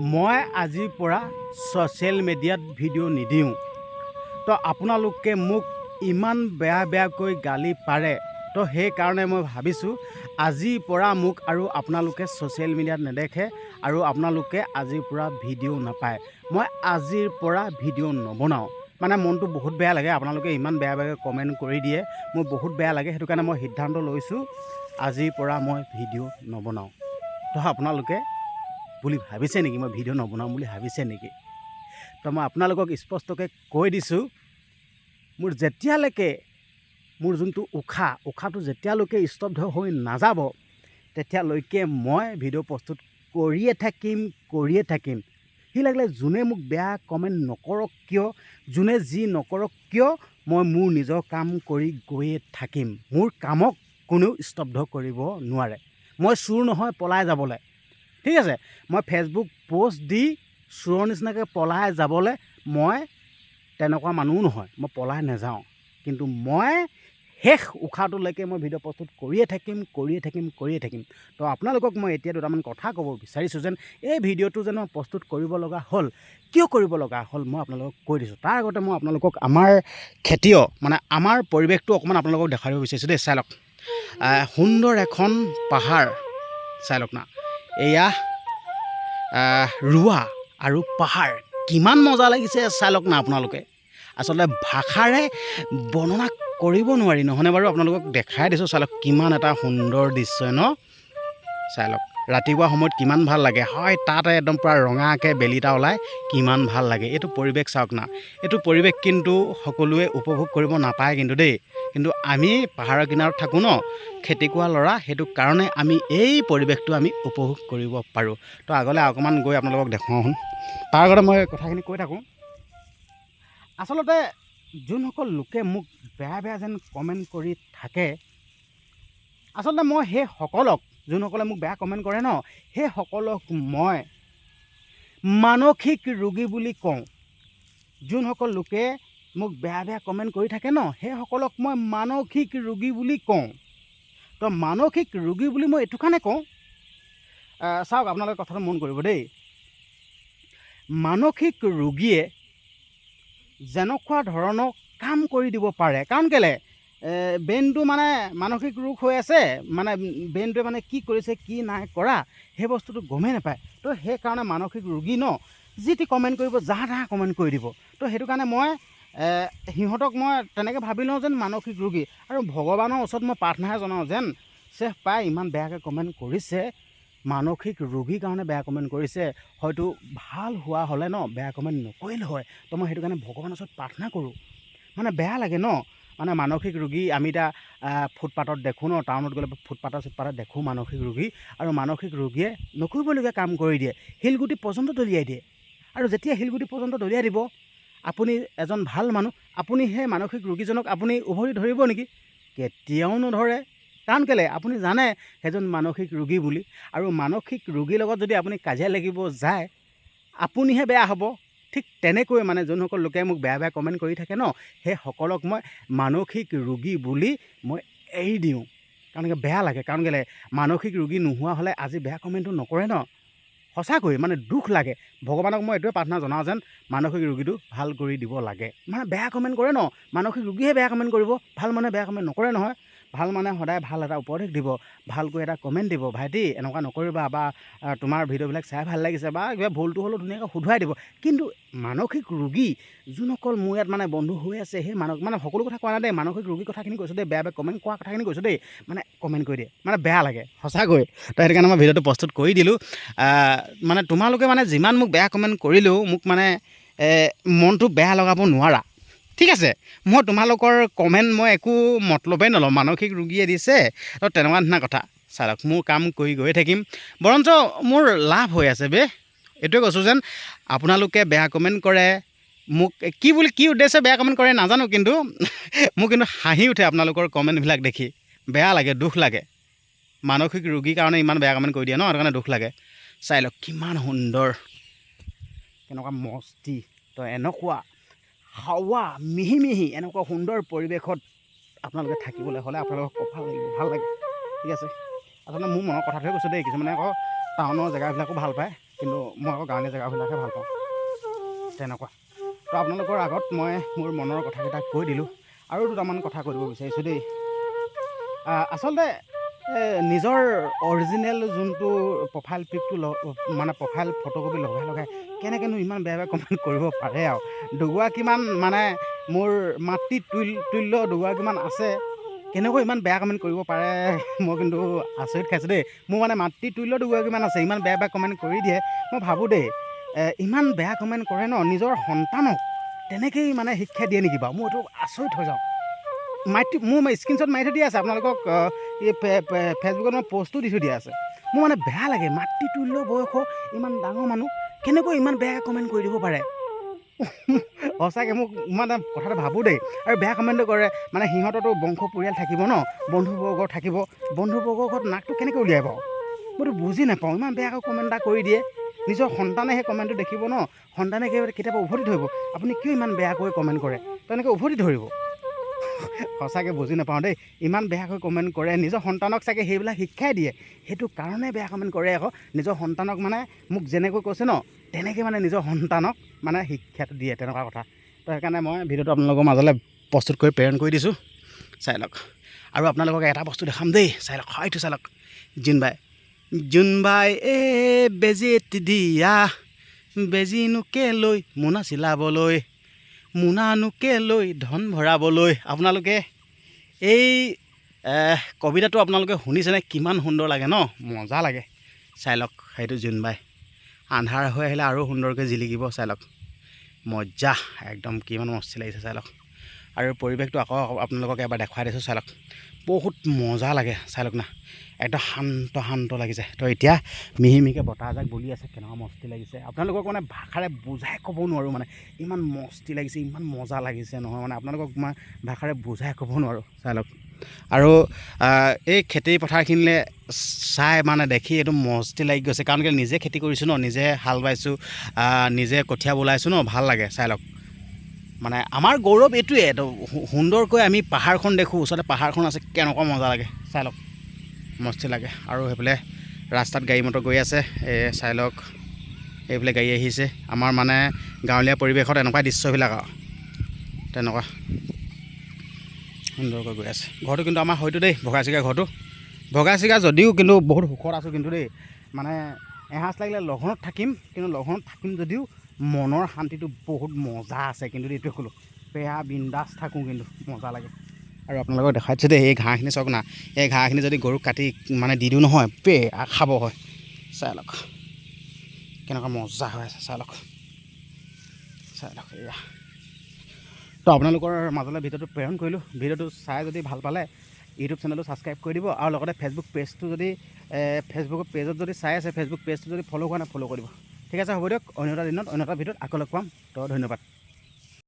মই আজিৰ পৰা ছ'চিয়েল মিডিয়াত ভিডিঅ' নিদিওঁ। তো আপোনালোকে মোক ইমান বেয়া বেয়াকৈ গালি পাৰে। তো সেইকাৰণে মই ভাবিছোঁ আজিৰ পৰা মোক আৰু আপোনালোকে ছ'চিয়েল মিডিয়াত নেদেখে আৰু আপোনালোকে আজিৰ পৰা ভিডিঅ' নাপায়। মই আজিৰ পৰা ভিডিঅ' নবনাওঁ। মানে মনটো বহুত বেয়া লাগে আপোনালোকে ইমান বেয়া বেয়াকৈ কমেণ্ট কৰি দিয়ে। মোৰ বহুত বেয়া লাগে সেইটো কাৰণে মই সিদ্ধান্ত লৈছোঁ আজিৰ পৰা মই ভিডিঅ' নবনাওঁ। তো আপোনালোকে বুলি ভাবিছে নেকি? মই ভিডিঅ' নবনাওঁ বুলি ভাবিছে নেকি? তো মই আপোনালোকক স্পষ্টকৈ কৈ দিছোঁ, মোৰ যেতিয়ালৈকে মোৰ যোনটো উশাহ, উশাহটো যেতিয়ালৈকে স্তব্ধ হৈ নাযাব, তেতিয়ালৈকে মই ভিডিঅ' প্ৰস্তুত কৰিয়ে থাকিম কৰিয়ে থাকিম। সি লাগিলে যোনে মোক বেয়া কমেণ্ট নকৰক কিয়, যোনে যি নকৰক কিয়, মই মোৰ নিজৰ কাম কৰি গৈয়ে থাকিম। মোৰ কামক কোনেও স্তব্ধ কৰিব নোৱাৰে। মই চোৰ নহয়, পলাই যাবলৈ। ঠিক আছে মই ফেচবুক প'ষ্ট দি চোৰৰ নিচিনাকৈ পলাই যাবলৈ মই তেনেকুৱা মানুহো নহয় মই পলাই নাযাওঁ। কিন্তু মই শেষ উশাহটোলৈকে মই ভিডিঅ' প্ৰস্তুত কৰিয়ে থাকিম কৰিয়ে থাকিম কৰিয়ে থাকিম। তো আপোনালোকক মই এতিয়া দুটামান কথা ক'ব বিচাৰিছোঁ যেন এই ভিডিঅ'টো যেন মই প্ৰস্তুত কৰিব লগা হ'ল কিয় কৰিব লগা হ'ল মই আপোনালোকক কৈ দিছোঁ। তাৰ আগতে মই আপোনালোকক আমাৰ খেতিয় মানে আমাৰ পৰিৱেশটো অকণমান আপোনালোকক দেখাই দিব বিচাৰিছোঁ দেই চাই লওক। সুন্দৰ এখন পাহাৰ চাই লওক না। এয়া ৰোৱা আৰু পাহাৰ। কিমান মজা লাগিছে চাই লওক না আপোনালোকে। আচলতে ভাষাৰে বৰ্ণনা কৰিব নোৱাৰি নহয়নে বাৰু আপোনালোকক দেখাই দিছোঁ। চাই লওক কিমান এটা সুন্দৰ দৃশ্য ন? চাই লওক। ৰাতিপুৱা সময়ত কিমান ভাল লাগে। হয় তাতে একদম পূৰা ৰঙাকৈ বেলিটা ওলাই কিমান ভাল লাগে। এইটো পৰিৱেশ চাওক না। এইটো পৰিৱেশ কিন্তু সকলোৱে উপভোগ কৰিব নাপায় কিন্তু দেই। কিন্তু আমি পাহাৰৰ কিনাৰত থাকোঁ ন খেতি কৰা ল'ৰা সেইটো কাৰণে আমি এই পৰিৱেশটো আমি উপভোগ কৰিব পাৰোঁ। তো আগলৈ অকণমান গৈ আপোনালোকক দেখুৱাওঁ তাৰ আগতে মই কথাখিনি কৈ থাকোঁ। আচলতে যোনসকল লোকে মোক বেয়া বেয়া যেন কমেণ্ট কৰি থাকে আচলতে মই সেই সকলক যোনসকলে মোক বেয়া কমেণ্ট কৰে ন সেই সকলক মই মানসিক ৰোগী বুলি কওঁ। যোনসকল লোকে মোক বেয়া বেয়া কমেণ্ট কৰি থাকে ন সেইসকলক মই মানসিক ৰোগী বুলি কওঁ। তো মানসিক ৰোগী বুলি মই এইটো কাৰণে কওঁ চাওক আপোনালোকে কথাটো মন কৰিব দেই। মানসিক ৰোগীয়ে যেনেকুৱা ধৰণৰ কাম কৰি দিব পাৰে কাৰণ কেলৈ? ব্ৰেইনটো মানে মানসিক ৰোগ হৈ আছে মানে ব্ৰেইনটোৱে মানে কি কৰিছে, কি নাই কৰা, সেই বস্তুটো গমেই নাপায়। তো সেইকাৰণে মানসিক ৰোগী ন, যি টি কমেণ্ট কৰিব যাহা তাহা কমেণ্ট কৰি দিব। তো সেইটো কাৰণে মই সিহঁতক মই তেনেকৈ ভাবি লওঁ যেন মানসিক ৰোগী। আৰু ভগৱানৰ ওচৰত মই প্ৰাৰ্থনাহে জনাওঁ যেন চেফ পাই ইমান বেয়াকৈ কমেণ্ট কৰিছে, মানসিক ৰোগীৰ কাৰণে বেয়া কমেণ্ট কৰিছে, হয়তো ভালো হোৱা হ'লে ন, বেয়া কমেণ্ট নকৰিলে হয়। তো মই সেইটো কাৰণে ভগৱানৰ ওচৰত প্ৰাৰ্থনা কৰোঁ। মানে বেয়া লাগে ন মানে মানসিক ৰোগী আমি এতিয়া ফুটপাথত দেখোঁ ন টাউনত গ'লে ফুটপাথত চুটপাথত দেখোঁ মানসিক ৰোগী আৰু মানসিক ৰোগীয়ে নকৰিবলগীয়া কাম কৰি দিয়ে শিলগুটি পৰ্যন্ত দলিয়াই দিয়ে। আৰু যেতিয়া শিলগুটি পৰ্যন্ত দলিয়াই দিব আপুনি এজন ভাল মানুহ আপুনি সেই মানসিক ৰোগীজনক আপুনি উভতি ধৰিব নেকি? কেতিয়াও নধৰে। কাৰণ কেলৈ? আপুনি জানে সেইজন মানসিক ৰোগী বুলি। আৰু মানসিক ৰোগীৰ লগত যদি আপুনি কাজিয়া লাগিব যায় আপুনিহে বেয়া হ'ব। ঠিক তেনেকৈ মানে যোনসকল লোকে মোক বেয়া বেয়া কমেণ্ট কৰি থাকে ন সেইসকলক মই মানসিক ৰোগী বুলি মই এৰি দিওঁ। কাৰণ কি বেয়া লাগে। কাৰণ কেলৈ মানসিক ৰোগী নোহোৱা হ'লে আজি বেয়া কমেণ্টটো নকৰে ন। সঁচাকৈ মানে দুখ লাগে। ভগৱানক মই এইটোৱে প্ৰাৰ্থনা জনাওঁ যেন মানসিক ৰোগীটো ভাল কৰি দিব লাগে। মানে বেয়া কমেণ্ট কৰে ন। মানসিক ৰোগীহে বেয়া কমেণ্ট কৰিব। ভাল মানুহে বেয়া কমেণ্ট নকৰে নহয়। ভালো মানে সদায় ভালো এটা উপদেশ দিব, ভালকৈ এটা কমেণ্ট দিব, ভাইটি, এনেকুৱা নকৰিবা বা তোমাৰ ভিডিঅ'বিলাক চাই ভালো লাগিছে বা কিবা ভুলটো হ'লেও ধুনীয়াকৈ শুধৰাই দিব। কিন্তু মানসিক ৰোগী যোনসকল মোৰ ইয়াত মানে বন্ধু হৈ আছে, সেই মানস মানে সকলো কথা কোৱা নাই দেই, মানসিক ৰোগীৰ কথাখিনি কৈছোঁ দেই, বেয়া বেয়া কমেণ্ট কোৱা কথাখিনি কৈছোঁ দেই মানে কমেণ্ট কৰি দিয়ে মানে বেয়া লাগে, সঁচাকৈ। তো সেইটো কাৰণে মই ভিডিঅ'টো প্ৰস্তুত কৰি দিলোঁ। মানে তোমালোকে মানে যিমান মোক বেয়া কমেণ্ট কৰিলেও মোক মানে মনটো বেয়া লগাব নোৱাৰা। ঠিক আছে মই তোমালোকৰ কমেণ্ট মই একো মতলবেই নলওঁ মানসিক ৰোগীয়ে দিছে তো তেনেকুৱা নিচিনা কথা। চাই লওক মোৰ কাম কৰি গৈয়ে থাকিম। বৰঞ্চ মোৰ লাভ হৈ আছে বে এইটোৱে কৈছোঁ যেন আপোনালোকে বেয়া কমেণ্ট কৰে মোক কি বুলি কি উদ্দেশ্যে বেয়া কমেণ্ট কৰে নাজানো কিন্তু মোৰ কিন্তু হাঁহি উঠে আপোনালোকৰ কমেণ্টবিলাক দেখি। বেয়া লাগে দুখ লাগে। মানসিক ৰোগীৰ কাৰণে ইমান বেয়া কমেণ্ট কৰি দিয়ে ন সেইটো কাৰণে দুখ লাগে। চাই লওক কিমান সুন্দৰ কেনেকুৱা মস্তি তো এনেকুৱা। হাৱা মিহি মিহি এনেকুৱা সুন্দৰ পৰিৱেশত আপোনালোকে থাকিবলৈ হ'লে আপোনালোকক কপাল লাগিব ভাল লাগে। ঠিক আছে? আচলতে মোৰ মনৰ কথাটোহে কৈছোঁ দেই কিছুমানে আকৌ টাউনৰ জেগাবিলাকো ভাল পায় কিন্তু মই আকৌ গাঁৱলীয়া জেগাবিলাকহে ভাল পাওঁ। তেনেকুৱা। তো আপোনালোকৰ আগত মই মোৰ মনৰ কথাকেইটা কৈ দিলোঁ আৰু দুটামান কথা কৈ দিব বিচাৰিছোঁ দেই। আচলতে নিজৰ অৰিজিনেল যোনটো প্ৰফাইল পিকটো ল মানে প্ৰফাইল ফটোকপি লগাই লগাই কেনেকৈনো ইমান বেয়া বেয়া কমেণ্ট কৰিব পাৰে আৰু। দুগৰাকীমান মানে মোৰ মাতৃ তুল তুল্য দুগৰাকীমান আছে কেনেকৈ ইমান বেয়া কমেণ্ট কৰিব পাৰে মই কিন্তু আচৰিত খাইছোঁ দেই। মোৰ মানে মাতৃ তুল্য দুগৰাকীমান আছে ইমান বেয়া বেয়া কমেণ্ট কৰি দিয়ে মই ভাবোঁ দেই ইমান বেয়া কমেণ্ট কৰে ন নিজৰ সন্তানক তেনেকেই মানে শিক্ষা দিয়ে নেকি বাৰু? মই এইটো আচৰিত হৈ যাওঁ। মাতৃ মোৰ স্ক্ৰীণশ্বট মাৰি থৈ দিয়া আছে, আপোনালোকক এই ফেচবুকত মই পষ্টো দি থৈ দিয়া আছে। মোৰ মানে বেয়া লাগে মাতৃতুল্য বয়সৰ ইমান ডাঙৰ মানুহ কেনেকৈ ইমান বেয়া কমেণ্ট কৰি দিব পাৰে? সঁচাকৈ মোক মানে কথাটো ভাবোঁ দেই। আৰু বেয়া কমেণ্টটো কৰে মানে সিহঁততো বংশ পৰিয়াল থাকিব ন, বন্ধুবৰ্গ থাকিব, বন্ধুবৰ্গৰ ঘৰত নাকটো কেনেকৈ উলিয়াই বাৰু? মইতো বুজি নাপাওঁ, ইমান বেয়াকৈ কমেণ্ট এটা কৰি দিয়ে। নিজৰ সন্তানে সেই কমেণ্টটো দেখিব ন, সন্তানে কেতিয়াবা উভতি ধৰিব। আপুনি কিয় ইমান বেয়াকৈ কমেণ্ট কৰে? তেনেকৈ উভতি ধৰিব। সঁচাকৈ বুজি নাপাওঁ দেই। ইমান বেয়াকৈ কমেণ্ট কৰে নিজৰ সন্তানক চাগে সেইবিলাক শিক্ষাই দিয়ে। সেইটো কাৰণে বেয়া কমেণ্ট কৰে আকৌ। নিজৰ সন্তানক মানে মোক যেনেকৈ কৈছে ন তেনেকৈ মানে নিজৰ সন্তানক মানে শিক্ষাটো দিয়ে তেনেকুৱা কথা। তো সেইকাৰণে মই ভিডিঅ'টো আপোনালোকৰ মাজলৈ প্ৰস্তুত কৰি প্ৰেৰণ কৰি দিছোঁ। চাই লওক। আৰু আপোনালোকক এটা বস্তু দেখাম দেই। চাই লওক হয়তো চাই লওক। জোনবাই জোনবাই এ বেজী এটি দিয়া বেজীনোকে লৈ মোনা চিলাবলৈ? মোনানোকে লৈ ধন ভৰাবলৈ? আপোনালোকে এই কবিতাটো আপোনালোকে শুনিছেনে? কিমান সুন্দৰ লাগে ন? মজা লাগে। চাই লওক সেইটো জোনবাই আন্ধাৰ হৈ আহিলে আৰু সুন্দৰকৈ জিলিকিব চাই লওক। মজা একদম কিমান মস্তি লাগিছে চাই লওক। আৰু পৰিৱেশটো আকৌ আপোনালোকক এবাৰ দেখুৱাই দিছোঁ চাই লওক বহুত মজা লাগে চাই লওক না। একদম শান্ত শান্ত লাগিছে তো এতিয়া মিহি মিহিকৈ বতাহ এজাক বলি আছে কেনেকুৱা মস্তি লাগিছে। আপোনালোকক মানে ভাষাৰে বুজাই ক'ব নোৱাৰোঁ মানে। ইমান মস্তি লাগিছে ইমান মজা লাগিছে নহয় মানে। আপোনালোকক মই ভাষাৰে বুজাই ক'ব নোৱাৰোঁ চাই লওক আৰু এই খেতি পথাৰখিনিলে চাই মানে দেখি এইটো মস্তি লাগি গৈছে। কাৰণ কেলৈ নিজে খেতি কৰিছোঁ ন নিজে হাল বাইছোঁ নিজে কঠীয়া বোলাইছোঁ ন ভাল লাগে চাই লওক মানে আমাৰ গৌৰৱ এইটোৱে সুন্দৰকৈ আমি পাহাৰখন দেখোঁ ওচৰতে পাহাৰখন আছে কেনেকুৱা মজা লাগে। চাই লওক মস্তি লাগে। আৰু সেইফালে ৰাস্তাত গাড়ী মটৰ গৈ আছে এই চাই লওক এইফালে গাড়ী আহিছে। আমাৰ মানে গাঁৱলীয়া পৰিৱেশত এনেকুৱা দৃশ্যবিলাক আৰু তেনেকুৱা সুন্দৰকৈ গৈ আছে। ঘৰটো কিন্তু আমাৰ হয়তো দেই ভগা চিগা ঘৰটো। ভগা চিগা যদিও কিন্তু বহুত সুখত আছোঁ কিন্তু দেই। মানে এসাঁজ লাগিলে লঘোণত থাকিম কিন্তু লঘোণত থাকিম যদিও মনৰ শান্তিটো বহুত মজা আছে, কিন্তু এইটোৱে ক'লোঁ বেয়া বিন্দাছ থাকোঁ কিন্তু, মজা লাগে। আৰু আপোনালোকক দেখাইছোঁ দেই, এই ঘাঁহখিনি চাওক না, এই ঘাঁহখিনি যদি গৰুক কাটি মানে দি দিওঁ নহয়, পে খাব হয়। চাই লওক, কেনেকুৱা মজা হৈ আছে, চাই লওক। চাই লওক এয়া তো আপোনালোকৰ মাজলৈ ভিডিঅ'টো প্ৰেৰণ কৰিলোঁ। ভিডিঅ'টো চাই যদি ভালো পালে, ইউটিউব চেনেলটো ছাবস্ক্ৰাইব কৰি দিব আৰু লগতে ফেচবুক পেজটো যদি ফেচবুকৰ পেজত যদি চাই আছে ফেচবুক পেজটো যদি ফ'ল' কৰা নাই ফ'ল' কৰিব ঠিক আছে, হ'ব দিয়ক। অন্য এটা দিনত, অন্য এটা ভিডিঅ'ত আকৌ লগ পাম। তো ধন্যবাদ।